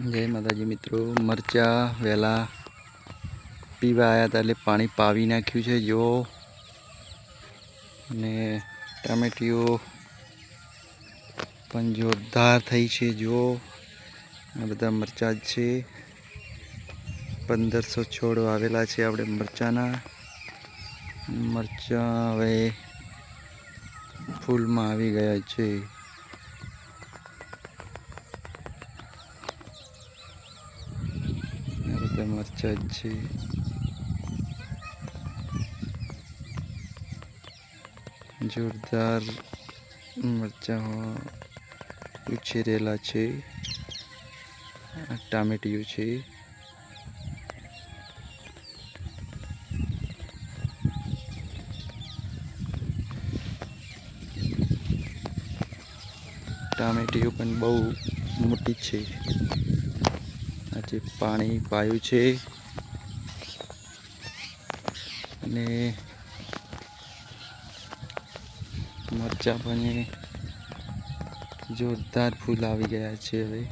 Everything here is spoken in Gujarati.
જય માતાજી મિત્રો, મરચા વહેલા પીવા આવ્યા હતા એટલે પાણી પાવી નાખ્યું છે જો અને ટામેટીઓ પણ જોરદાર થઈ છે જો આ બધા મરચા જ છે. પંદરસો છોડ આવેલા છે આપણે મરચાના. મરચા હવે ફૂલમાં આવી ગયા છે. આ બધા મરચા જ છે જોરદાર મરચા ઉછેરેલા છે આ ટામેટીઓ છે ટામેટીઓ પણ બહુ મોટી છે આજે પાણી પાયું છે. અને મરચાં પણ જોરદાર ફૂલ આવી ગયા છે હવે.